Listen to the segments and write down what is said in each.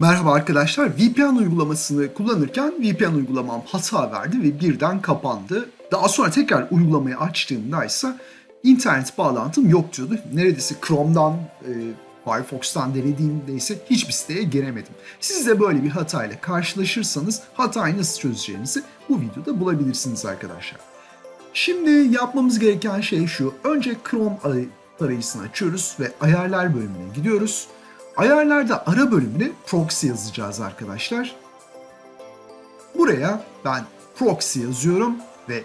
Merhaba arkadaşlar. VPN uygulamasını kullanırken VPN uygulamam hata verdi ve birden kapandı. Daha sonra tekrar uygulamayı açtığımda ise internet bağlantım yok diyordu. Neredeyse Chrome'dan, e, Firefox'tan denediğimde ise hiçbir siteye giremedim. Siz de böyle bir hatayla karşılaşırsanız hatayı nasıl çözeceğinizi bu videoda bulabilirsiniz arkadaşlar. Şimdi yapmamız gereken şey şu. Önce Chrome aray- arayüzünü açıyoruz ve ayarlar bölümüne gidiyoruz. Ayarlarda ara bölümüne proxy yazacağız arkadaşlar. Buraya ben proxy yazıyorum ve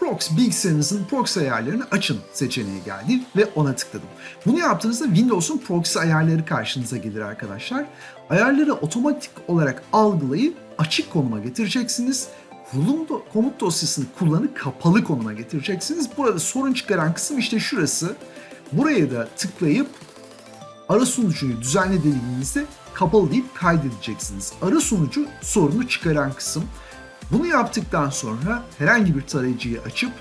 proxy bilgisayarınızın proxy ayarlarını açın seçeneği geldi ve ona tıkladım. Bunu yaptığınızda Windows'un proxy ayarları karşınıza gelir arkadaşlar. Ayarları otomatik olarak algılayıp açık konuma getireceksiniz. Kurulum do- komut dosyasını kullanıp kapalı konuma getireceksiniz. Burada sorun çıkaran kısım işte şurası. Buraya da tıklayıp ara sunucuyu düzenle dediğinizde kapalı deyip kaydedeceksiniz. Ara sunucu sorunu çıkaran kısım. Bunu yaptıktan sonra herhangi bir tarayıcıyı açıp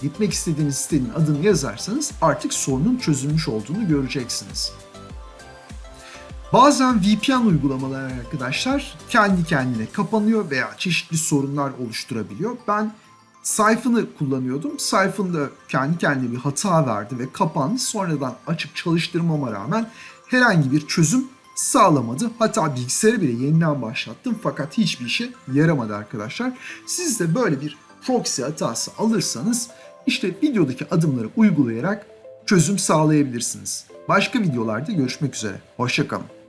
gitmek istediğiniz sitenin adını yazarsanız artık sorunun çözülmüş olduğunu göreceksiniz. Bazen VPN uygulamaları arkadaşlar kendi kendine kapanıyor veya çeşitli sorunlar oluşturabiliyor. Ben Siphon'ı kullanıyordum. Siphon da kendi kendine bir hata verdi ve kapandı. Sonradan açıp çalıştırmama rağmen herhangi bir çözüm sağlamadı. Hatta bilgisayarı bile yeniden başlattım fakat hiçbir işe yaramadı arkadaşlar. Siz de böyle bir proxy hatası alırsanız işte videodaki adımları uygulayarak çözüm sağlayabilirsiniz. Başka videolarda görüşmek üzere. Hoşçakalın.